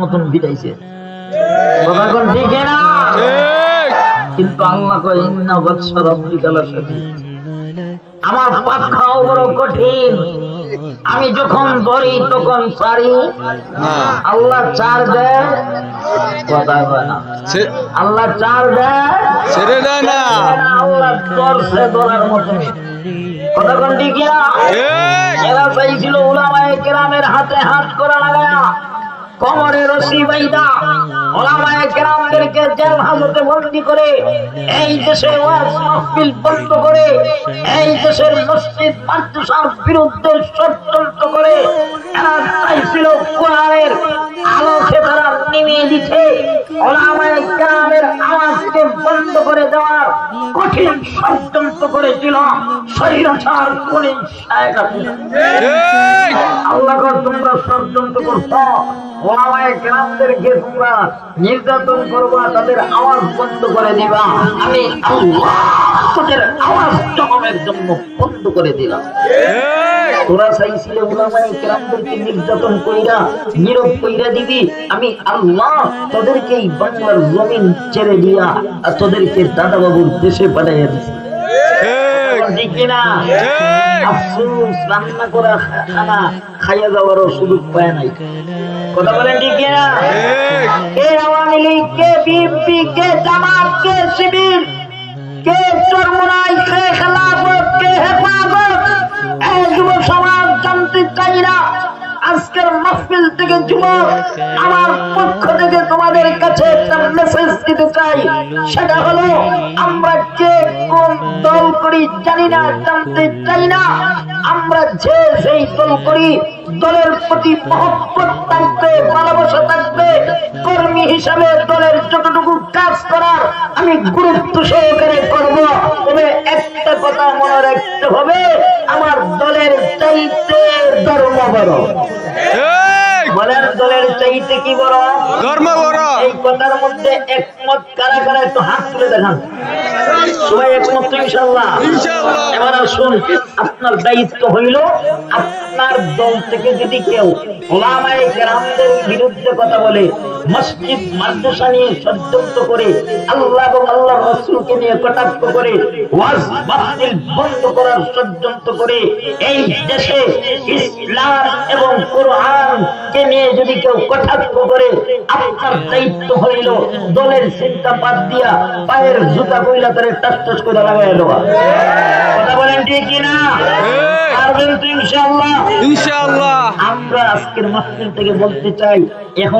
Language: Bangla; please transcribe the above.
মতন বিটাইছে কথা কোন ঠিক না। কিন্তু আল্লাহ কয় ইন্না বৎস রব্বিকা লাশাদীদ আমার পাখাও বড় কঠিন। আমি যখন ধরি তখন সারি আল্লাহ চার দেয় কথা হয় না। আল্লাহ চার দেয় ছেড়ে দেয় না। আল্লাহ দর্শে ধরার মতন কথা কোন ঠিক এরা চাইছিল ওলামায়ে কেরামের হাতে হাত করা লাগায়া। কমরে রশি বাইদা। ওলামায়ে কেরামদেরকে জেল হাজতে বন্দি করে, এই দেশে ওয়াজ মাহফিল বন্ধ করে, এই দেশের মসজিদ মাদ্রাসার বিরুদ্ধে ষড়যন্ত্র করে, এরা চাইছিল কোরআনের আলোকে তারা নিমিয়ে দিচ্ছে ওলামায়ে কেরামের আওয়াজকে বন্ধ করে দেওয়ার কঠিন ষড়যন্ত্র করেছিল। স্বৈরাচার কোনে শায়েখ কর তোমরা ষড়যন্ত্র করছ ওলামায়ে কেরামদেরকে তোমরা নির্যাতন করবা তাদের আওয়াজ বন্ধ করে দিবা আমি তোদের আওয়াজ জমানোর জন্য বন্ধ করে দিলাম তোরা চাইছিলে ওলামায়ে কেরামদেরকে নির্যাতন কইরা নীরব কইরা দিবি আমি আল্লাহ তোদেরকে এই বাংলার জমিন ছেড়ে দিয়া আর তোদেরকে দাদা বাবুর দেশে পাঠাইয়া দিছি। ঠিক ঠিক কিনা ঠিক রান্না করা খানা খাইয়া যাওয়ারও সুযোগ পায় নাই। কথা বলেন ঠিক কিনা? কে আওয়ামী লীগ কে বিএনপি কে জামাত কে শিবির কে চরমুনাই কে খেলাফত কে হেফাজত? এই যুব সমাজ জানতে চাই না। আজকের মাহফিল থেকে যুবক আমার পক্ষ থেকে তোমাদের কাছে একটা মেসেজ দিতে চাই। সেটা হলো আমরা কে দল করি জানি না জানতে চাই না। আমরা যে সেই দল করি দলের প্রতি মহব্বত থাকবে ভালোবাসা থাকবে। কর্মী হিসাবে দলের যতটুকু কাজ করার আমি গুরুত্ব সহকারে করব। তবে একটা কথা মনে রাখতে হবে আমার দলের চাইতে ধর্ম বড়। বলেন দলের চাইতে কি বড়? ধর্ম বড়। এই কথার মধ্যে একমত কারা কারা একটু হাত তুলে দেখান। সবাই একমত ইনশাল্লাহ এবার আসুন আপনার দায়িত্ব হইল আপনার দল থেকে যদি কেউ ওলামায়ে কেরামদের বিরুদ্ধে কথা বলে, মসজিদ, মাদ্রাসা নিয়ে ষড়যন্ত্র করে, আল্লাহ এবং আল্লাহ রসুলকে নিয়ে কটাক্ষ করে, ওয়াজ মাহফিল বন্ধ করার ষড়যন্ত্র করে, এই দেশে ইসলাম এবং কোরআন কে নিয়ে যদি কেউ কটাক্ষ করে, আপনার দায়িত্ব হইল দলের চিন্তা বাদ দিয়া পায়ের জুতা কইলা করে টাস টাস করে লাগাই দেওয়া। কথা বলেন ঠিক কিনা? আজকের মাহফিল থেকে বলতে চাই এখন